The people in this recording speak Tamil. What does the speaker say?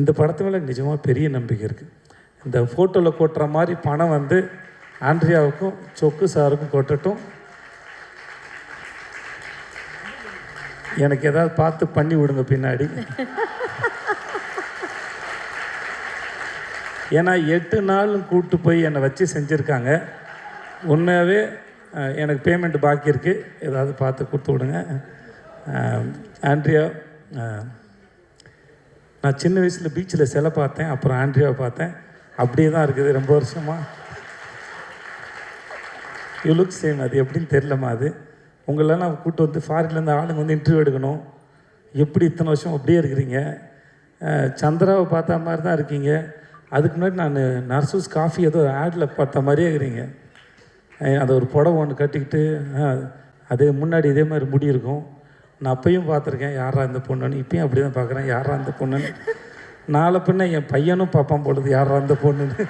இந்த படத்து மேலே நிஜமாக பெரிய நம்பிக்கை இருக்குது இந்த ஃபோட்டோவில் கொட்டுற மாதிரி பணம் வந்து ஆண்ட்ரியாவுக்கும் சொக்கு சாருக்கும் கொட்டட்டும். எனக்கு ஏதாவது பார்த்து பண்ணி விடுங்க பின்னாடி. ஏன்னா எட்டு நாள் கூப்பிட்டு போய் என்னை வச்சு செஞ்சுருக்காங்க. உண்மையாகவே எனக்கு பேமெண்ட் பாக்கி இருக்குது ஏதாவது பார்த்து கொடுத்து விடுங்க. ஆண்ட்ரியா நான் சின்ன வயசில் பீச்சில் சிலை பார்த்தேன் அப்புறம் ஆண்ட்ரியாவை பார்த்தேன். அப்படியே தான் இருக்குது ரொம்ப வருஷமாக யூ லுக் சேம் அது எப்படின்னு தெரிலம்மா அது. உங்களெல்லாம் கூப்பிட்டு வந்து ஃபாரின்லேருந்து ஆளுங்க வந்து இன்டர்வியூ எடுக்கணும். எப்படி இத்தனை வருஷம் அப்படியே இருக்கிறீங்க? சந்திராவை பார்த்த மாதிரி தான் இருக்கீங்க. அதுக்கு முன்னாடி நான் நர்சூஸ் காஃபி ஏதோ ஆடில் பார்த்த மாதிரியே இருக்கிறீங்க. அதை ஒரு புடவை ஒன்று கட்டிக்கிட்டு அஹ், அதே முன்னாடி இதே மாதிரி முடி இருக்கும். நான் அப்பையும் பார்த்துருக்கேன். யாரா இந்த பொண்ணுன்னு? இப்பயும் அப்படி தான் பார்க்குறேன். யாரா இந்த பொண்ணுன்னு? நாளை பின்ன என் பையனும் பார்ப்பான் பொழுது யாரா இந்த பொண்ணுன்னு?